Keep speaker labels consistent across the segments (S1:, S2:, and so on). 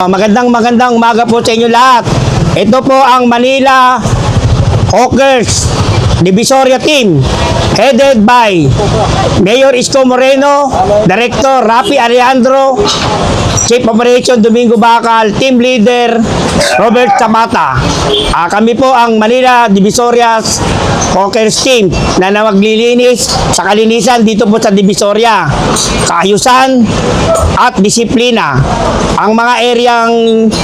S1: Ah, Magandang magandang umaga po sa inyo lahat. Ito po ang Manila Hawkers Divisoria Team headed by Mayor Isko Moreno, Director Rafi Alejandro, Chief Operation Domingo Bacal, Team Leader Robert Sabata. Ah, kami po ang Manila Divisoria Hawkers Team na naglilinis sa kalinisan dito po sa Divisoria. Kaayusan at disiplina. Ang mga areang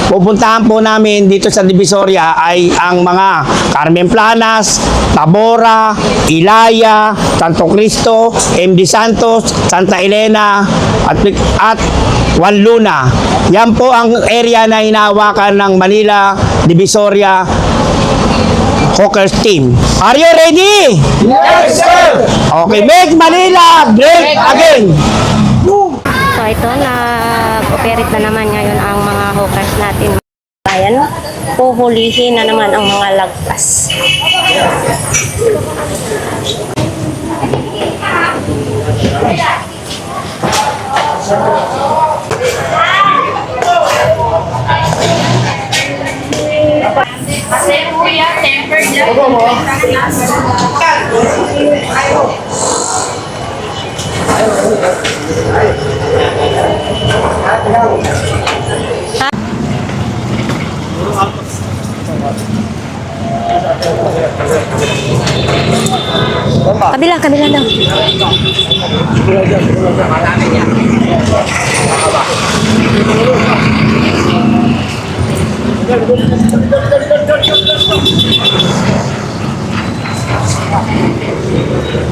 S1: pupuntahan po namin dito sa Divisoria ay ang mga Carmen Planas, Tabora, Ilaya, Santo Cristo, MD Santos, Santa Elena, at, at Juan Luna. Yan po ang area na hinahawakan ng Manila Divisoria Hawkers Team. Are you ready?
S2: Yes, sir!
S1: Okay, make Manila great again!
S3: So ito, nag-operate na naman ngayon ang mga hawkers natin. Bayan, puhulihin na naman ang mga lagpas.
S4: Kasi kuya, tempered yan.
S3: Kabila, kabila daw.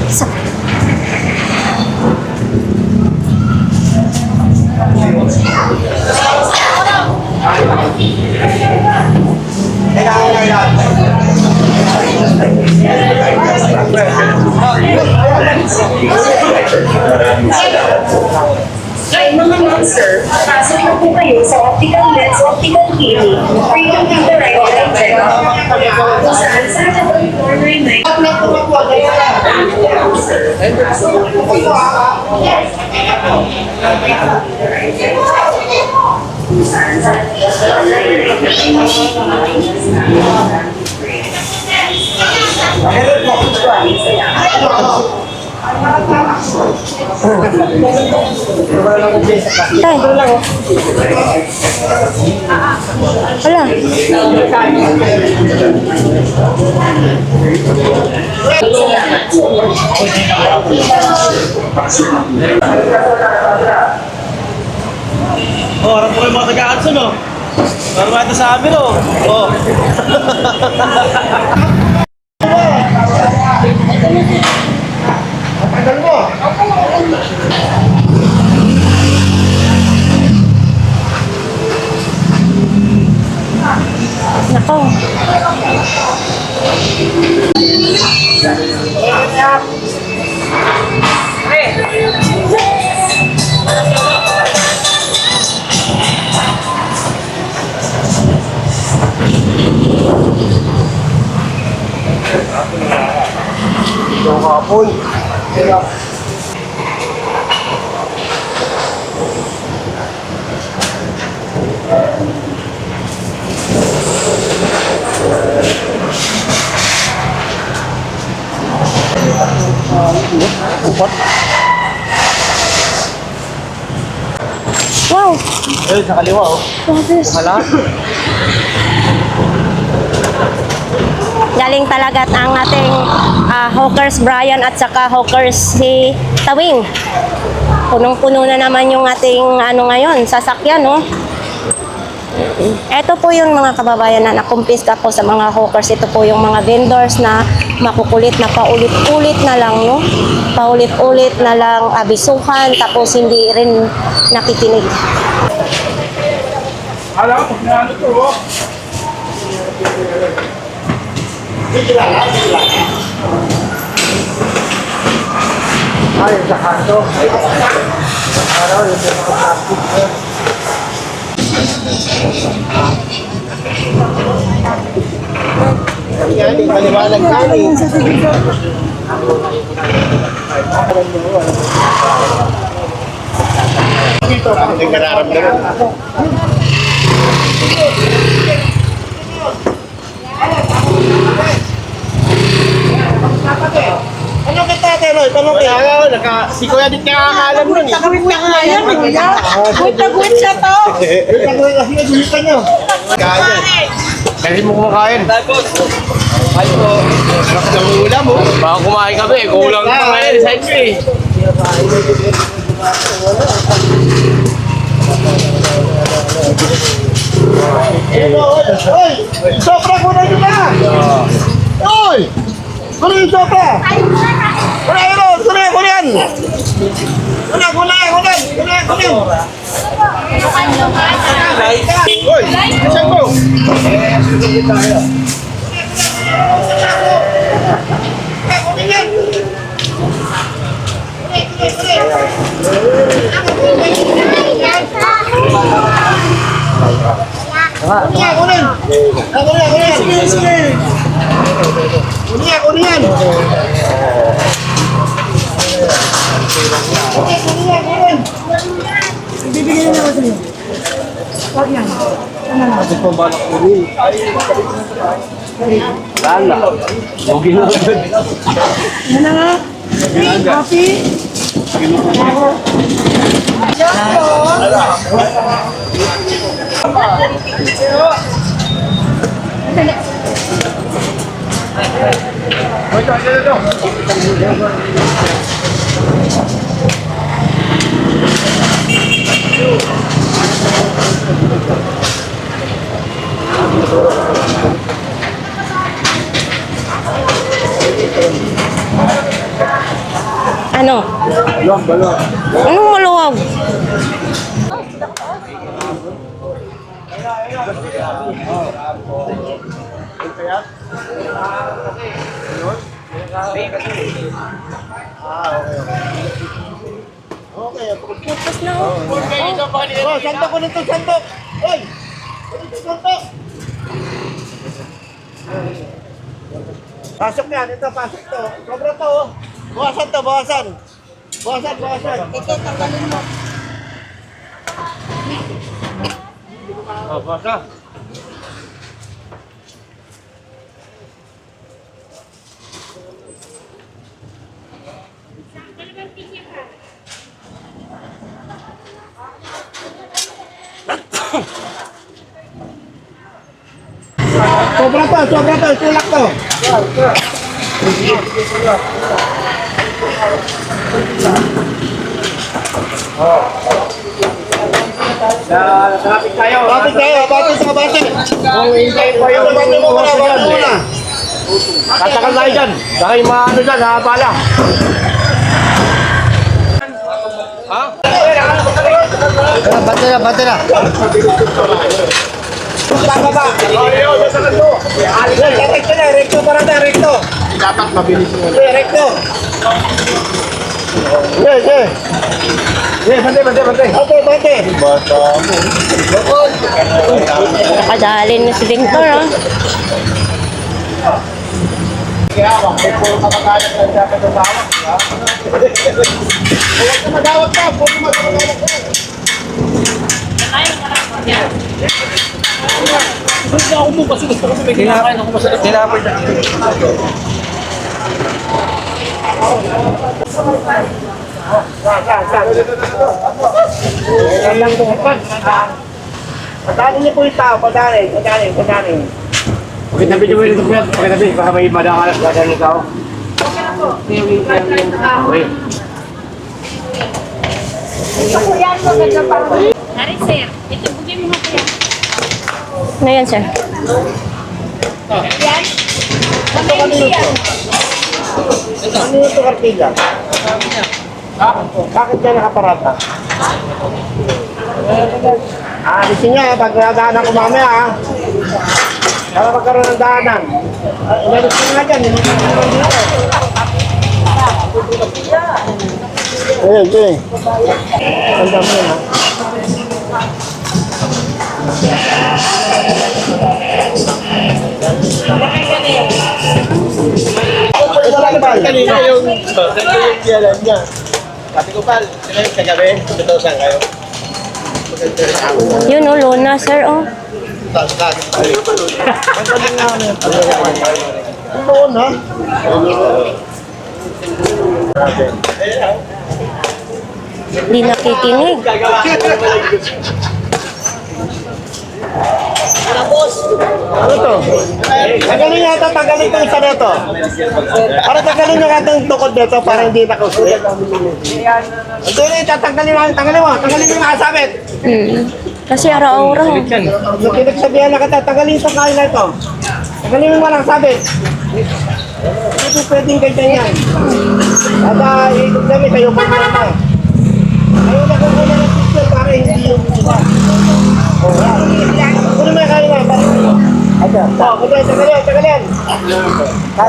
S3: Sa-
S4: Ay, mga monster, pasok na po kayo sa optical lens, optical clinic. Free computerized eye check. Kung saan sa double floor na
S3: Tay. Wala.
S2: Oh, harap ko yung mga taga-Anson, oh. Parang mga ito sa amin, oh. Oh. ako. Yung kapon. Yung kapon.
S3: Nako. Wow.
S2: Eh, sa kaliwa, oh.
S3: Grabe.
S2: Hala.
S3: Galing talaga ang ating ah, hawkers Brian at saka hawkers si Tawing. Punong-puno na naman yung ating ano ngayon, sasakyan, no? Ito po yung mga kababayan na nakumpiska po sa mga hawkers. Ito po yung mga vendors na makukulit na paulit-ulit na lang, no? Paulit-ulit na lang abisuhan tapos hindi rin nakikinig.
S2: Hala, pag naano to, oh. Ay, sa kanto. Ano, yung mga plastic. Yan, maliwanag ka eh. Dito, ang nararamdaman. Ano kita, Teroy? Tanong kita. Kaya, naka, si Kuya Dit nakakalam nun eh.
S5: Tagwit na nga yan, kuya. Tagwit siya to.
S2: Tagoy kasi yung gulitan nyo. Kaya. Dali mo kumakain. Tapos. Ay po. Sarap ng ulam mo. Baka kumain kami. Kulang pa ngayon. Sa inyo eh. Oy! Sobra ko na yun na! Oy! Kuno yung sobra! Kuno yun! Kuno yun! Kuno yan! Kuno! Kuno yan! Kuno yan! Kuno yan! Kuno yan! Oy! Saan mo? Kuno yan! Yan! Kuno yan! Kuno yan! Kuno yan! Sige! Sige! Kuno yan! Kuno yan! Okay, kuno yan! Kuno yan!
S3: Ano? Anong maluwag?
S2: Oh, santo ko nito, santo. Oy! Ito, santo. Pasok yan, ito, pasok to. Sobra to, oh. Bawasan to, bawasan. Bawasan, bawasan. Ito, tanggalin mo. Oh, basa. Sobra to, sobra to, tulak to. Traffic tayo. Traffic tayo, bati sa bati. Kung hintay pa yung bati mo muna, bati muna. Tatakal tayo dyan. Baka yung mga ano dyan, nakapala. Ha?
S6: Bante na, bante na.
S2: Tama ba? Ayaw, nasa kanto. Tatak ka na, recto para na, recto. Dapat mabilis mo. Recto. Yeah, yeah. Yeah, bante, bante, bante. Okay, bante. Bata mo.
S3: Nakadalin na si Victor, ah.
S2: Kaya, wag may puro kamag-anak lang dapat ang tawag. ha? Huwag ka magawag ka, puro magawag ka. Yan lang ito. Padali niyo po yung tao, padali, padali, padali. Okay, tabi niyo mo yung dokumen. Okay, tabi, baka may madakalas, dadali ng tao. Okay.
S7: Hari sir, ito bugay mo kuya.
S3: Ano yan, sir?
S7: Yan. Magkailan yan?
S2: Ano yung kartila? Bakit ka nakaparata? Ah, alisin niya, pag nadaanan ko mamaya, ha? Para magkaroon ng daanan. Ah, Inalis ko nga dyan, hindi ko naman dito. Eh, eh. Tanda mo yun, ha? Kanina yung kanina yung kialan niya. Sabi ko, pal, sila yung kagabi, 2,000 kayo. Maganda rin ako.
S3: Yun, oh, Luna, sir, oh.
S2: Ha?
S3: Di nakikinig.
S2: Ano to? Tagalin nga ito, tagalin ito isa nito. Para tagalin nyo nga itong tukod nito para hindi nakusulit. Ito na ito, tagalin mo, tagalin mo, tagalin mo yung nakasabit.
S3: Hmm. Kasi araw-araw.
S2: Pinagsabihan na kita, tagalin ito kain na ito. Tagalin mo walang sabit. Po pwedeng ganyan yan. Kada ikot kami, kayo pa na. Ayaw na kung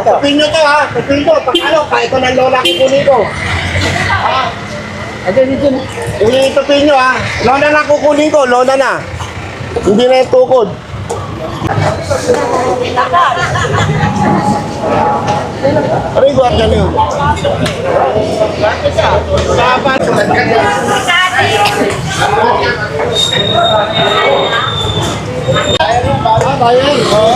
S2: Tapin nyo to ha, tapin nyo. Pag ano, kahit ko ng lola kukunin ko. Ha? Ito, dito. Yung itupin nyo ha. Lola na kukunin ko, lola na. Hindi na yung tukod. Aray, gwardiya na yun. Dapat. Ah, bayan. Oo.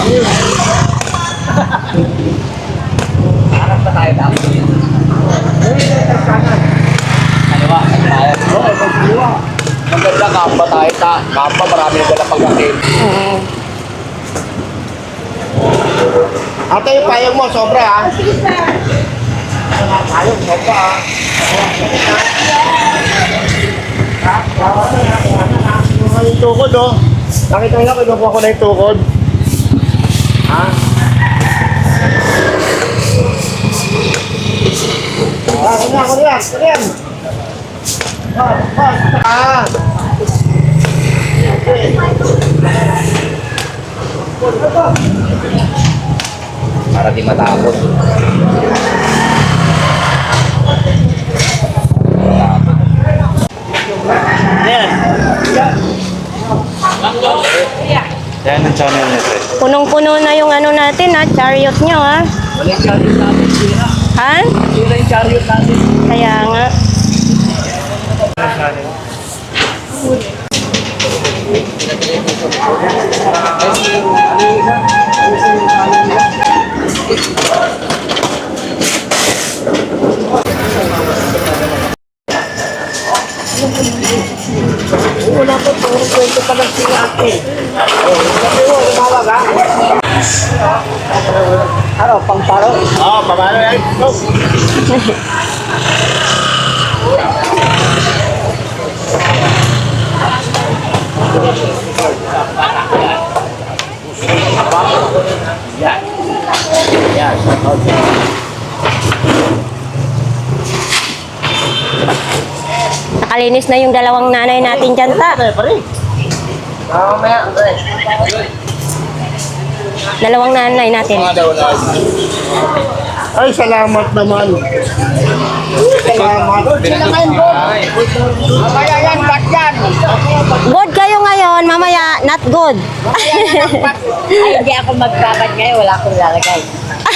S6: Maganda kamba tayo ta. Kamba marami na dala pagkakin.
S2: Ate, yung payag mo, sobra ha. Payag, sobra ha. Ano yung tukod oh. Nakita nyo, kinukuha ko na yung tukod. Ha? Ah, kunya, kunya, kunya. Ah, ah.
S6: Para di matakot. Yan ang channel nito eh.
S3: Punong-puno na yung ano natin ha, chariot nyo ha.
S6: Wala yung chariot natin, sira.
S3: Ha?
S6: Sira yung chariot natin.
S3: Kaya nga.
S2: Wala po, puro kwento pa lang sila Oh? Ano, pang paro? Oo, pamalo yan. Go.
S3: Nakalinis na yung dalawang nanay natin dyan ta.
S2: Pare, pare. Ah, maya, pare.
S3: Dalawang nanay natin.
S2: Ay, salamat naman. Salamat. Sila ngayon po. Mamaya yan, ba't yan?
S3: Good kayo ngayon, mamaya not good.
S5: Ay, hindi ako magbabad ngayon. Wala akong lalagay.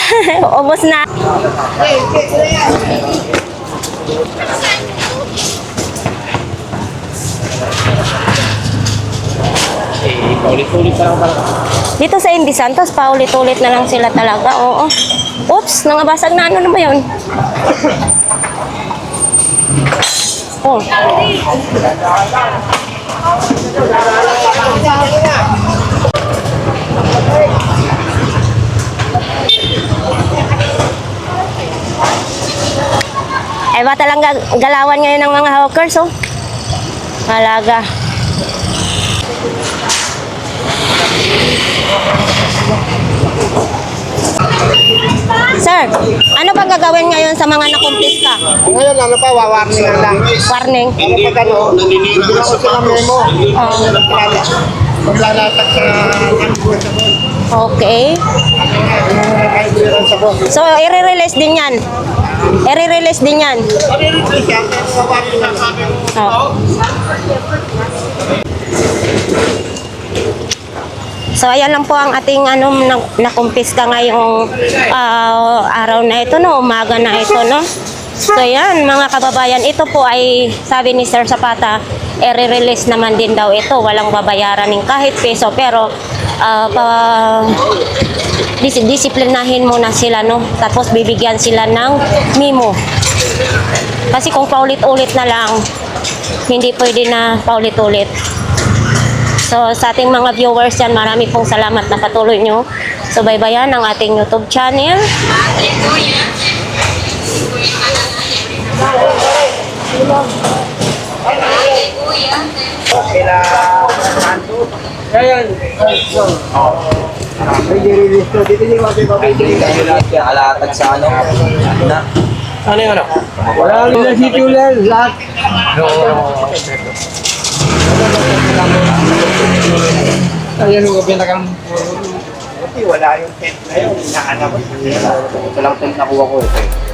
S3: Ubus na.
S6: Eh, paulit-ulit pa lang pala.
S3: Dito sa Indy Santos, paulit-ulit na lang sila talaga. Oo. Oops, nangabasag na ano na ba yun? Oh. Eh ba talagang galawan ngayon ng mga hawkers, oh? Talaga. Sir, ano ba gagawin ngayon sa mga nakumpiska?
S2: Ngayon, ano pa, wawarning na lang.
S3: Warning.
S2: Ano pag ano, bibigyan ko sila memo. Maglalatag sa sa.
S3: Okay.
S2: Sa.
S3: So, i-release din yan. I-release din yan.
S2: Pag-release yan, pero wawarning lang.
S3: Oh. So ayan lang po ang ating ano na- nakumpiska ngayong ah, araw na ito no, umaga na ito no. So yan mga kababayan, ito po ay sabi ni Sir Zapata, i-release naman din daw ito, walang babayaran ng kahit peso pero ah, pa, dis- disiplinahin muna sila, no? Tapos bibigyan sila ng memo. Kasi kung paulit-ulit na lang, hindi pwede na paulit-ulit. So sa ating mga viewers yan, marami pong salamat na patuloy nyo subaybayan ang ating YouTube channel.
S6: Alatag sa ano? Na.
S2: Ano yun? Wala nila si Julian. Lahat. Ayan yung pinakang Wala yung tent na yun. Inaanap.
S6: Ito lang tent nakuha ko eh.